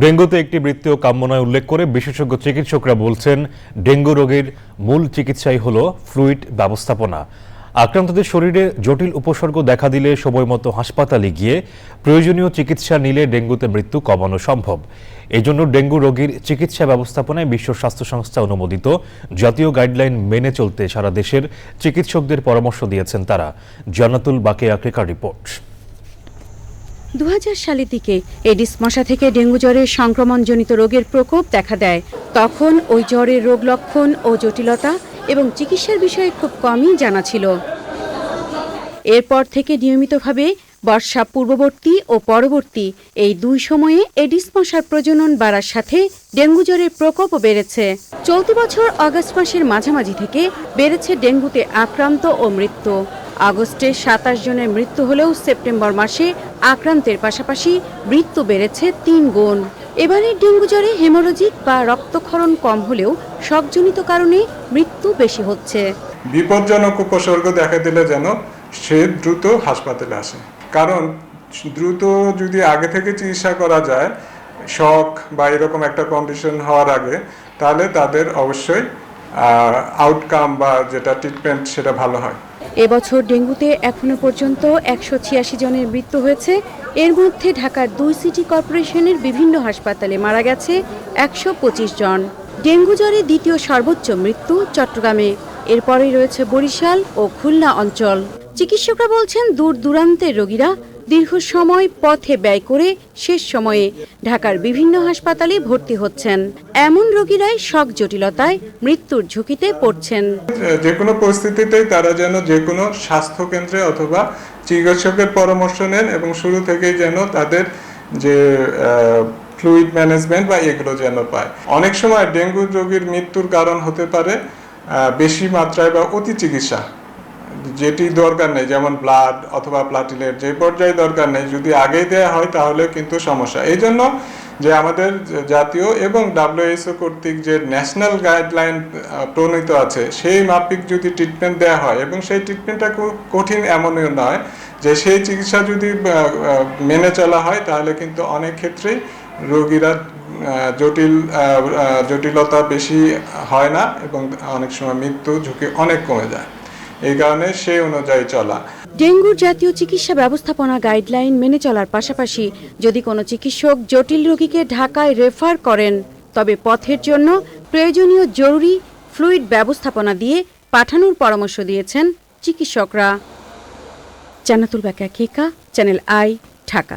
ডেঙ্গুতে একটি মৃত্যু কাম্য নয় উল্লেখ করে বিশেষজ্ঞ চিকিৎসকরা বলছেন, ডেঙ্গু রোগের মূল চিকিৎসাই হল ফ্লুইড ব্যবস্থাপনা। আক্রান্তদের শরীরে জটিল উপসর্গ দেখা দিলে সময়মতো হাসপাতালে গিয়ে প্রয়োজনীয় চিকিৎসা নিলে ডেঙ্গুতে মৃত্যু কমানো সম্ভব। এজন্য ডেঙ্গু রোগীর চিকিৎসা ব্যবস্থাপনায় বিশ্ব স্বাস্থ্য সংস্থা অনুমোদিত। জাতীয় গাইডলাইন মেনে চলতে সারা দেশের চিকিৎসকদের পরামর্শ দিয়েছেন তারা। জান্নাতুল বাকে আক্রিকার রিপোর্ট। দু হাজার সালের দিকে এডিস মশা থেকে ডেঙ্গু জ্বরের সংক্রমণজনিত রোগের প্রকোপ দেখা দেয়। তখন ওই জ্বরের রোগ লক্ষণ ও জটিলতা এবং চিকিৎসার বিষয়ে খুব কমই জানা ছিল। এরপর থেকে নিয়মিতভাবে বর্ষা পূর্ববর্তী ও পরবর্তী এই দুই সময়ে এডিস মশার প্রজনন বাড়ার সাথে ডেঙ্গু জ্বরের প্রকোপও বেড়েছে। চলতি বছর আগস্ট মাসের মাঝামাঝি থেকে বেড়েছে ডেঙ্গুতে আক্রান্ত ও মৃত্যু। আগস্টে সাতাশ জনের মৃত্যু হলেও সেপ্টেম্বর মাসে আক্রান্তের পাশাপাশি মৃত্যু বেড়েছে তিন গুণ। এবারে ডেঙ্গু জ্বরে হেমোরোজিক বা রক্তক্ষরণ কম হলেও শকজনিত কারণে মৃত্যু বেশি হচ্ছে। বিপজ্জনক উপসর্গ দেখা দিলে যেন সে দ্রুত হাসপাতালে আসে। কারণ দ্রুত যদি আগে থেকে চিকিৎসা করা যায় শখ বা এরকম একটা কন্ডিশন হওয়ার আগে, তাহলে তাদের অবশ্যই আউটকাম বা যেটা ট্রিটমেন্ট সেটা ভালো হয়। এবছর ডেঙ্গুতে এখনও পর্যন্ত একশো ছিয়াশি জনের মৃত্যু হয়েছে। এর মধ্যে ঢাকার দুই সিটি কর্পোরেশনের বিভিন্ন হাসপাতালে মারা গেছে একশো পঁচিশ জন। ডেঙ্গু জ্বরে দ্বিতীয় সর্বোচ্চ মৃত্যু চট্টগ্রামে। এরপরেই রয়েছে বরিশাল ও খুলনা অঞ্চল। চিকিৎসকরা বলছেন দূর দূরান্তের রোগীরা দীর্ঘ সময় পথে ব্যয় করে শেষ সময়ে ঢাকার বিভিন্ন হাসপাতালে ভর্তি হচ্ছেন। এমন রোগীরাই শক জটিলতায় মৃত্যুর ঝুঁকিতে পড়ছেন। যে কোনো পরিস্থিতিতেই তারা যেন যে কোনো স্বাস্থ্য কেন্দ্রে অথবা চিকিৎসকের পরামর্শ নেন এবং শুরু থেকেই যেন তাদের যে ফ্লুইড ম্যানেজমেন্ট বা এগুলো যেন পায়। অনেক সময় ডেঙ্গু রোগীর মৃত্যুর কারণ হতে পারে বেশি মাত্রায় বা অতি চিকিৎসা। যেটি দরকার নেই, যেমন ব্লাড অথবা প্লাটিলেট যে পর্যায়ে দরকার নেই, যদি আগেই দেওয়া হয় তাহলে কিন্তু সমস্যা। এই জন্য যে আমাদের জাতীয় এবং ডাব্লিউএসও কর্তৃক যে ন্যাশনাল গাইডলাইন প্রণীত আছে, সেই মাফিক যদি ট্রিটমেন্ট দেওয়া হয় এবং সেই ট্রিটমেন্টটা খুব কঠিন এমনও নয় যে সেই চিকিৎসা যদি মেনে চলা হয়, তাহলে কিন্তু অনেক ক্ষেত্রেই রোগীরা জটিল জটিলতা বেশি হয় না এবং অনেক সময় মৃত্যু ঝুঁকি অনেক কমে যায়। এই কারণে সেই অনুযায়ী চলা। ডেঙ্গুর জাতীয় চিকিৎসা ব্যবস্থাপনা গাইডলাইন মেনে চলার পাশাপাশি যদি কোনো চিকিৎসক জটিল রোগীকে ঢাকায় রেফার করেন, তবে পথের জন্য প্রয়োজনীয় জরুরি ফ্লুইড ব্যবস্থাপনা দিয়ে পাঠানোর পরামর্শ দিয়েছেন চিকিৎসকরা। জান্নাতুল বাকা কেকা চ্যানেল আই, ঢাকা।